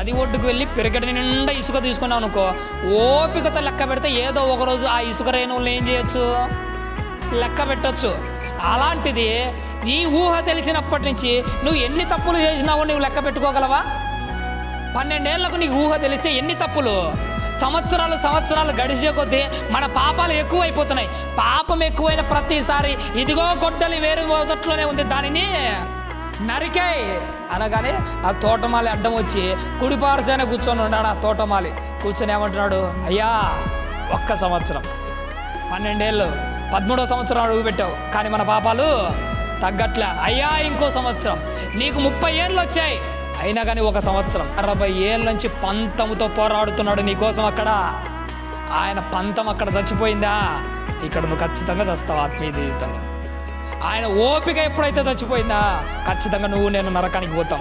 నది ఒడ్డుకు వెళ్ళి పెరగడి నిండా ఇసుక తీసుకున్నావు అనుకో ఓపికతో లెక్క పెడితే ఏదో ఒక రోజు ఆ ఇసుక రేణువులను ఏం చేయొచ్చు? లెక్క పెట్టొచ్చు. అలాంటిది నీ ఊహ తెలిసినప్పటి నుంచి నువ్వు ఎన్ని తప్పులు చేసినావో నువ్వు లెక్క పెట్టుకోగలవా? పన్నెండేళ్ళకు నీకు ఊహ తెలిస్తే ఎన్ని తప్పులు? సంవత్సరాలు సంవత్సరాలు గడిచే కొద్దీ మన పాపాలు ఎక్కువైపోతున్నాయి. పాపం ఎక్కువైన ప్రతిసారి ఇదిగో గొడ్డలి వేరు మొదట్లోనే ఉంది దానిని. నరికాయి అనగానే ఆ తోటమాలి అడ్డం వచ్చి కుడిపారసైన కూర్చొని ఉన్నాడు ఆ తోటమాలి. కూర్చొని ఏమంటున్నాడు? అయ్యా ఒక్క సంవత్సరం. పన్నెండేళ్ళు పదమూడో సంవత్సరం అడుగుపెట్టావు కానీ మన పాపాలు తగ్గట్లే. అయ్యా ఇంకో సంవత్సరం. నీకు ముప్పై ఏళ్ళు వచ్చాయి. అయినా కానీ ఒక సంవత్సరం. అరవై ఏళ్ళ నుంచి పంతముతో పోరాడుతున్నాడు నీకోసం అక్కడ. ఆయన పంతం అక్కడ చచ్చిపోయిందా? ఇక్కడ నువ్వు ఖచ్చితంగా చస్తావు ఆత్మీయ జీవితంలో. ఆయన ఓపిక ఎప్పుడైతే చచ్చిపోయిందా ఖచ్చితంగా నువ్వు నేను నరకానికి పోతాం.